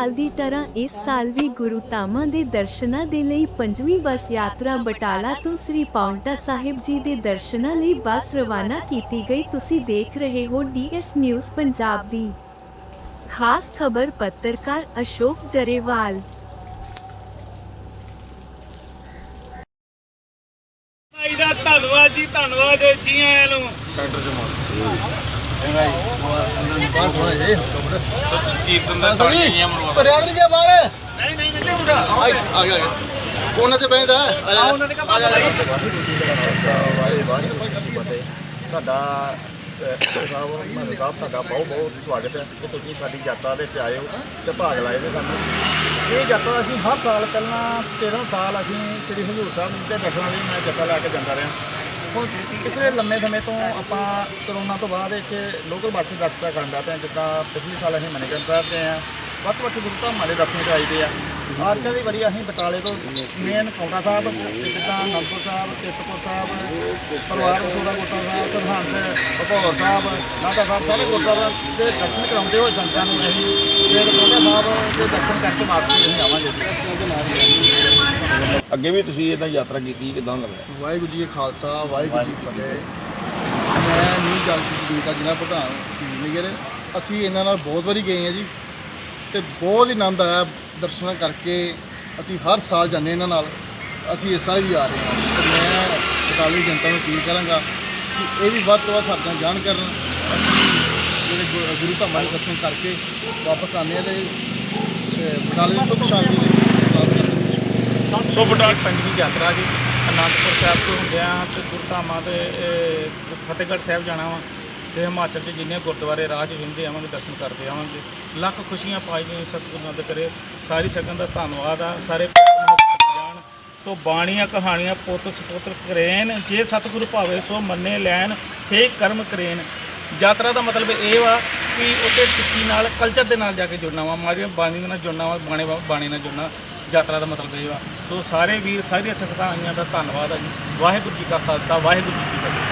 ਸਾਲ ਦੀ ਤਰ੍ਹਾਂ ਇਸ ਸਾਲ ਵੀ ਗੁਰੂ ਧਾਮਾਂ ਦੇ ਦਰਸ਼ਨਾਂ ਦੇ ਲਈ ਪੰਜਵੀਂ ਬੱਸ ਯਾਤਰਾ ਬਟਾਲਾ ਤੋਂ ਸ੍ਰੀ ਪਾਉਂਟਾ ਸਾਹਿਬ ਜੀ ਦੇ ਦਰਸ਼ਨਾਂ ਲਈ ਬੱਸ ਰਵਾਨਾ ਕੀਤੀ ਗਈ। ਤੁਸੀਂ ਦੇਖ ਰਹੇ ਹੋ ਡੀਐਸ ਨਿਊਜ਼ ਪੰਜਾਬ ਦੀ। ਖਾਸ ਖਬਰ ਪੱਤਰਕਾਰ ਅਸ਼ੋਕ ਜਰੇਵਾਲ। ਧੰਨਵਾਦ ਜੀ ਧੰਨਵਾਦ ਜੀ ਆਇਆਂ ਨੂੰ। ਕੀਰਤਨ ਦਾ ਤਾੜੀਆਂ ਮਰਵਾ ਰਿਆਦਰ ਗਿਆ ਬਾਹਰ ਨਹੀਂ ਨਹੀਂ ਨਹੀਂ ਮੁੰਡਾ ਆ ਆ ਗਿਆ ਕੋਨੇ ਤੇ ਬੈਠਾ ਆ ਜਾ ਉਹਨਾਂ ਨੇ ਕਿਹਾ ਆ ਜਾ ਤੁਹਾਡਾ ਸਾਹਿਬ ਸਾਹਿਬ ਤੁਹਾਡਾ ਬਹੁਤ ਬਹੁਤ ਸਵਾਗਤ ਹੈ ਕਿ ਤੁਸੀਂ ਸਾਡੀ ਯਾਤਰਾ ਦੇ ਵਿੱਚ ਆਏ ਹੋ ਤੇ ਭਾਗ ਲਾਏ ਨੇ ਸਾਨੂੰ ਇਹ ਯਾਤਰਾ ਅਸੀਂ ਹਰ ਸਾਲ ਪਹਿਲਾਂ 13 ਸਾਲ ਅਸੀਂ ਸ੍ਰੀ ਹਜ਼ੂਰ ਸਾਹਿਬ ਦੇ ਦਰਸ਼ਨਾਂ ਲਈ ਮੈਂ ਯਾਤਰਾ ਲੈ ਕੇ ਜਾਂਦਾ ਰਿਹਾ ਹੁਣ ਪਿਛਲੇ ਲੰਮੇ ਸਮੇਂ ਤੋਂ ਆਪਾਂ ਕਰੋਨਾ ਤੋਂ ਬਾਅਦ ਇੱਕ ਲੋਕਲ ਬੱਸ ਦੀ ਯਾਤਰਾ ਕਰਨ ਦਾ ਪਏ ਹਾਂ। ਜਿੱਦਾਂ ਪਿਛਲੇ ਸਾਲ ਅਸੀਂ ਮਨੀਕਰਨ ਸਾਹਿਬ ਗਏ ਆ ਵੱਧ ਤੋਂ ਵੱਧ ਗੁਰੂ ਧਾਮਾਂ ਦੇ ਦਰਸ਼ਨ ਕਰਾਈਦੇ ਆ ਆਰਕਾ ਕਦੀ ਵਾਰੀ ਅਸੀਂ ਬਟਾਲੇ ਤੋਂ ਮੇਨ ਕੌਂਟਾ ਸਾਹਿਬ ਤੇ ਜਿੱਦਾਂ ਅਨੰਦਪੁਰ ਸਾਹਿਬ ਕਿਰਤਪੁਰ ਸਾਹਿਬ, ਪਰਿਵਾਰ ਵਿਛੋੜਾ ਗੁਰਦੁਆਰਾ ਸਾਹਿਬ, ਸਰਹੰਦ ਭਗੌਰ ਸਾਹਿਬ, ਨਾਭਾ ਸਾਹਿਬ, ਸਾਰੇ ਗੁਰਦੁਆਰਾ ਦੇ ਦਰਸ਼ਨ ਕਰਾਉਂਦੇ ਹੋਏ ਸੰਗਤਾਂ ਨੂੰ ਅਸੀਂ ਫਿਰ ਕੋਲੇ ਸਾਹਿਬ ਦੇ ਦਰਸ਼ਨ ਕਰਕੇ ਵਾਪਸ ਅਸੀਂ ਆਵਾਂਗੇ ਅੱਗੇ ਵੀ ਤੁਸੀਂ ਇਹਦਾ ਯਾਤਰਾ ਕੀਤੀ ਕਿਦਾਂ ਲੱਗਦਾ ਵਾਹਿਗੁਰੂ ਜੀ ਕੀ ਖਾਲਸਾ ਵਾਹਿਗੁਰੂ ਜੀ ਕੀ ਫਤਿਹ। ਮੈਂ ਨਿਊ ਜਲਦੀ ਜੀ ਦਾ ਜ਼ਿਲ੍ਹਾ ਪ੍ਰਧਾਨ ਨਿਗਰ। ਅਸੀਂ ਇਹਨਾਂ ਨਾਲ ਬਹੁਤ ਵਾਰੀ ਗਏ ਹਾਂ ਜੀ ਤੇ ਬਹੁਤ ਹੀ ਆਨੰਦ ਆਇਆ ਦਰਸ਼ਨ ਕਰਕੇ। ਅਸੀਂ ਹਰ ਸਾਲ ਜਾਂਦੇ ਇਹਨਾਂ ਨਾਲ। ਅਸੀਂ ਇਸ ਸਾਲ ਵੀ ਆ ਰਹੇ ਹਾਂ। ਤੇ ਮੈਂ ਬਟਾਲੀ ਜਨਤਾ ਨੂੰ ਅਪੀਲ ਕਰਾਂਗਾ ਕਿ ਇਹ ਵੀ ਵੱਧ ਤੋਂ ਵੱਧ ਸਾਡੇ ਜਾਣ ਕਰਨ। ਜਿਹੜੇ ਗੁਰੂ ਧਾਮਾਂ ਦੇ ਦਰਸ਼ਨ ਕਰਕੇ ਵਾਪਸ ਆਉਂਦੇ ਹਾਂ ਤੇ ਬਟਾਲੇ ਦੀ ਸੁਖ ਸ਼ਾਂਤੀ ਹਾਂ ਸੋ ਬਟਾਲ ਪੰਜਵੀਂ ਯਾਤਰਾ ਜੀ। ਅਨੰਦਪੁਰ ਸਾਹਿਬ ਤੋਂ ਹੁੰਦਿਆਂ ਤੇ ਗੁਰਧਾਮਾਂ ਦੇ ਫਤਿਹਗੜ੍ਹ ਸਾਹਿਬ ਜਾਣਾ ਵਾ। ਤੇ ਹਿਮਾਚਲ 'ਚ ਜਿੰਨੇ ਗੁਰਦੁਆਰੇ ਰਾਹ 'ਚ ਹੁੰਦੇ ਆਵਾਂਗੇ, ਦਰਸ਼ਨ ਕਰਦੇ ਆਵਾਂਗੇ। ਲੱਖ ਖੁਸ਼ੀਆਂ ਪਾਈਆਂ ਸਤਿਗੁਰੂ ਨਾਲ ਕਰੇ ਸਾਰੀ ਸ਼ਗਨ ਦਾ ਧੰਨਵਾਦ ਆ। ਸਾਰੇ ਜਾਣ। ਸੋ ਬਾਣੀਆਂ, ਕਹਾਣੀਆਂ, ਪੁੱਤ ਸੁਪੁੱਤਰ ਕਰੇਨ। ਜੇ ਸਤਿਗੁਰੂ ਭਾਵੇ ਸੋ ਮੰਨੇ ਲੈਣ, ਸੇ ਕਰਮ ਕਰੇਨ। ਯਾਤਰਾ ਦਾ ਮਤਲਬ ਇਹ ਵਾ ਕਿ ਉੱਥੇ ਸਿੱਖੀ ਨਾਲ ਕਲਚਰ ਦੇ ਨਾਲ ਜਾ ਕੇ ਜੁੜਨਾ ਵਾ। ਮਾਰੀ ਬਾਣੀ ਨਾਲ ਜੁੜਨਾ ਵਾ, ਬਾਣੇ ਬਾਣੀ ਨਾਲ ਜੁੜਨਾ। ਯਾਤਰਾ ਦਾ ਮਤਲਬ ਇਹ ਵਾ। ਸੋ ਸਾਰੇ ਵੀਰ, ਸਾਰੀਆਂ ਸੰਗਤਾਂ ਆਈਆਂ ਦਾ ਧੰਨਵਾਦ ਹੈ ਜੀ। ਵਾਹਿਗੁਰੂ ਜੀ ਕਾ ਖਾਲਸਾ, ਵਾਹਿਗੁਰੂ ਜੀ ਕੀ ਫਤਿਹ।